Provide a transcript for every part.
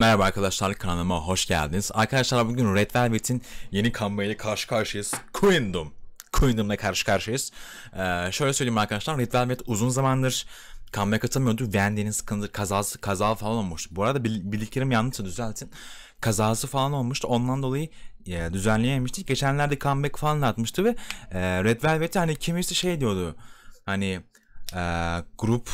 Merhaba arkadaşlar kanalıma hoş geldiniz. Arkadaşlar bugün Red Velvet'in yeni comeback'iyle karşı karşıyayız. Queendom. Queendom'la karşı karşıyayız. Ee, şöyle söyleyeyim arkadaşlar Red Velvet uzun zamandır comeback atamıyordu. Wendy'nin sıkıntı kazası kaza falan olmuştu. Bu arada bil, bildiklerim yanlışsa düzeltin. Kazası falan olmuştu. Ondan dolayı e, düzenleyememiştik. Geçenlerde comeback falan atmıştı ve e, Red Velvet'e hani kimisi şey diyordu. Hani e, grup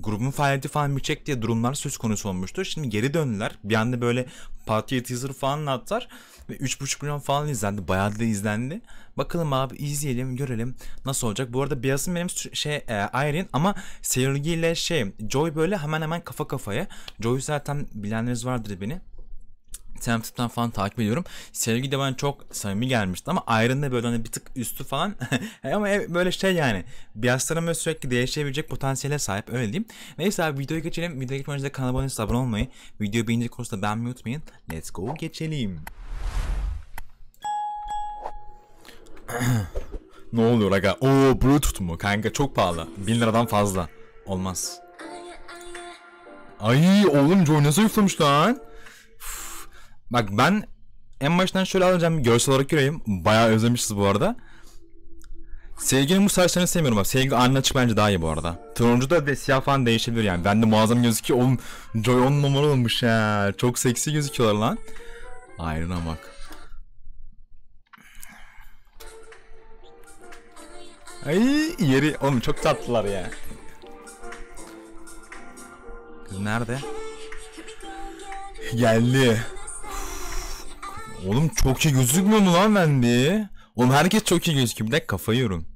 grubun faaliyeti falan bitecek diye durumlar söz konusu olmuştu. Şimdi geri döndüler. Bir anda böyle party teaser falan attılar. Ve 3,5 milyon falan izlendi. Bayağı da izlendi. Bakalım abi izleyelim görelim nasıl olacak. Bu arada Bias'ın benim şey e, Irene ama Seyogi ile şey Joy böyle hemen hemen kafa kafaya. Joy zaten bilenleriniz vardır beni. Tempted'dan falan takip ediyorum. Sevgi de bana çok samimi gelmişti ama Iron da böyle hani bir tık üstü falan. ama böyle şey yani. Biasların böyle sürekli değişebilecek potansiyele sahip öyle diyeyim. Neyse abi videoya geçelim. Videoya geçmeden önce kanala abone abone olmayı, videoyu beğenecek olursa beğenmeyi unutmayın. Let's go geçelim. ne oluyor aga? Oo Bluetooth mu? Kanka çok pahalı. 1000 liradan fazla. Olmaz. Ay oğlum Joy nasıl yuflamış lan? Bak ben en baştan şöyle alacağım görsel olarak göreyim. Bayağı özlemişiz bu arada. Sevginin bu saçlarını sevmiyorum bak. Sevgi anne açık bence daha iyi bu arada. Turuncu da de siyah falan değişebilir yani. Ben de muazzam gözüküyor. Oğlum Joy 10 numara olmuş ya. Çok seksi gözüküyorlar lan. Ayrına bak. Ay yeri oğlum çok tatlılar ya. Kız nerede? Geldi. Oğlum çok iyi gözükmüyor mu lan Wendy? Oğlum herkes çok iyi gözüküyor. Bir dakika kafayı yiyorum.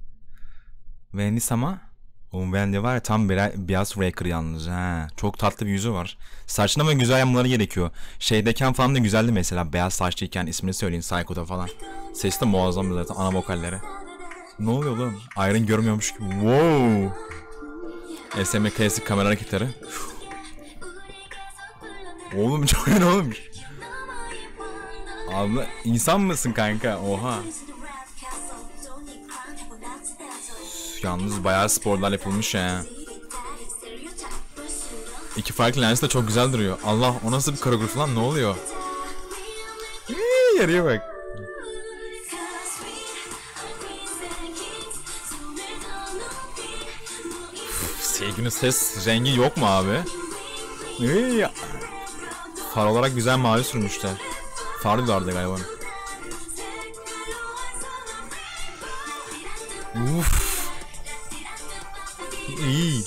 Wendy ama Oğlum Wendy var ya tam beyaz breaker yalnız ha. Çok tatlı bir yüzü var. Saçına ama güzel yapmaları gerekiyor. Şeydeyken falan da güzeldi mesela. Beyaz saçlıyken ismini söyleyin Psycho'da falan. Sesi de muazzam zaten ana vokalleri. Ne oluyor oğlum? Iron görmüyormuş gibi. Wow. SM klasik kamera hareketleri. oğlum çok ne olmuş? Abla insan mısın kanka? Oha. Yalnız bayağı sporlar yapılmış ya. İki farklı lens de çok güzel duruyor. Allah o nasıl bir koreografi lan ne oluyor? Eee, yarıya bak. Sevginin ses rengi yok mu abi? Eee, far olarak güzel mavi sürmüşler. Farlı vardı galiba. Uf. İyi.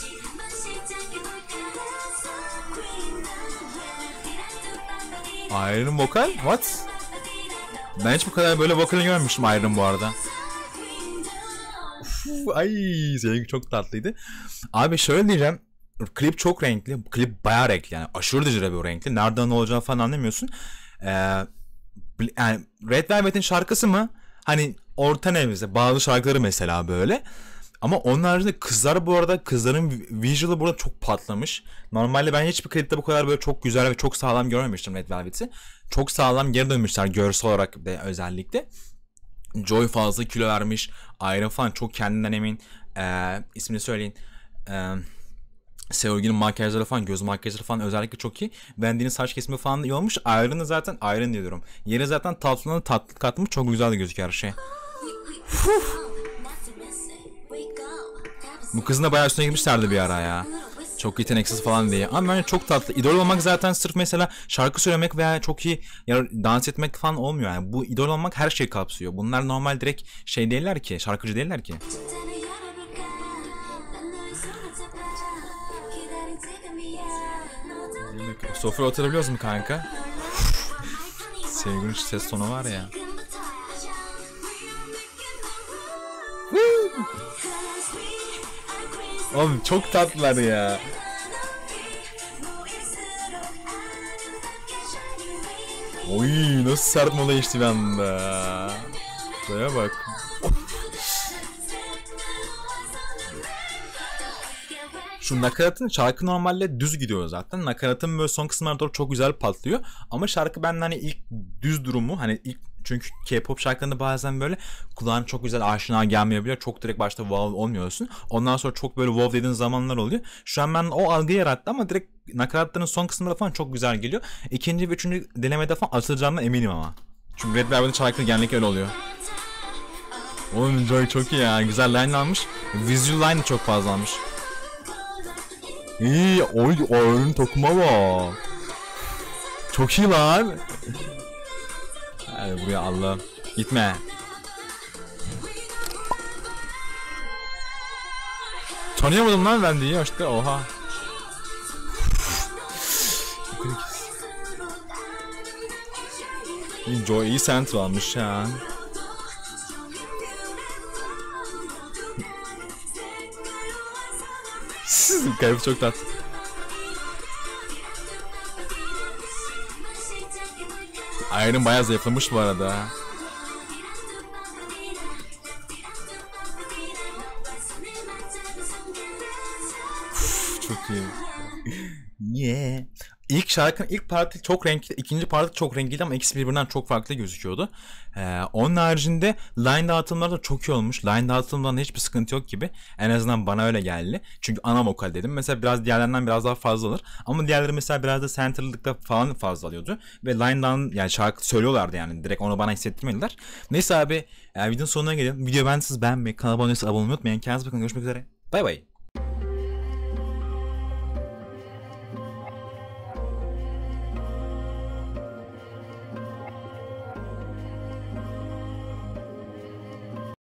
Iron vokal? What? Ben hiç bu kadar böyle vokalini görmemiştim Iron bu arada. Uf, ay seninki çok tatlıydı. Abi şöyle diyeceğim. Klip çok renkli. Klip bayağı renkli yani. Aşırı derecede bir renkli. Nereden ne olacağını falan anlamıyorsun. Ee, yani Red Velvet'in şarkısı mı? Hani orta nevze bazı şarkıları mesela böyle. Ama onun haricinde kızlar bu arada kızların visual'ı burada çok patlamış. Normalde ben hiçbir klipte bu kadar böyle çok güzel ve çok sağlam görmemiştim Red Velvet'i. Çok sağlam geri dönmüşler görsel olarak de özellikle. Joy fazla kilo vermiş. Iron falan çok kendinden emin. Ee, ismini söyleyin. Eee Seolgi'nin makyajları falan, göz makyajları falan özellikle çok iyi. Wendy'nin saç kesimi falan iyi olmuş. Iron'ı zaten Iron diyorum. Yeri zaten tatlılığını tatlı katmış. Çok güzel de gözüküyor her şey. Bu kızın da bayağı üstüne gitmişlerdi bir ara ya. Çok yeteneksiz falan diye. Ama bence çok tatlı. İdol olmak zaten sırf mesela şarkı söylemek veya çok iyi ya dans etmek falan olmuyor yani. Bu idol olmak her şeyi kapsıyor. Bunlar normal direkt şey değiller ki, şarkıcı değiller ki. Sofraya oturabiliyoruz mu kanka? Sevginin ses tonu var ya. Oğlum çok tatlılar ya. Oy nasıl sert mola geçti bir anda. Şuraya bak. Şu nakaratın şarkı normalde düz gidiyor zaten. Nakaratın böyle son kısımlarına doğru çok güzel patlıyor. Ama şarkı benden hani ilk düz durumu hani ilk Çünkü K-pop şarkılarında bazen böyle kulağına çok güzel aşina gelmeyebiliyor. Çok direkt başta wow olmuyorsun. Ondan sonra çok böyle wow dediğin zamanlar oluyor. Şu an ben o algıyı yarattı ama direkt nakaratların son kısımları falan çok güzel geliyor. İkinci ve üçüncü denemede falan atılacağından eminim ama. Çünkü Red Velvet'in şarkıları genellikle öyle oluyor. Oğlum Joy çok iyi ya. Güzel line almış. Visual line de çok fazla almış. İyi. Oy oyun tokuma bak. Çok iyi lan. Hadi buraya Allah. Gitme. Tanıyamadım lan ben diye işte oha. Joy iyi center almış ya. Garip çok tatlı. Iron bayağı zayıflamış bu arada. Uf, çok iyi. Yeah. İlk şarkının ilk parti çok renkli, ikinci parti çok renkliydi ama ikisi birbirinden çok farklı gözüküyordu. Ee, onun haricinde line dağıtımları da çok iyi olmuş. Line dağıtımlarında hiçbir sıkıntı yok gibi. En azından bana öyle geldi. Çünkü ana vokal dedim. Mesela biraz diğerlerinden biraz daha fazla alır. Ama diğerleri mesela biraz da center'lıkta falan fazla alıyordu. Ve line'dan yani şarkı söylüyorlardı yani. Direkt onu bana hissettirmediler. Neyse abi e, videonun sonuna gelelim. Video beğendiyseniz beğenmeyi, kanala abone olmayı unutmayın. Kendinize bakın. Görüşmek üzere. Bay bay.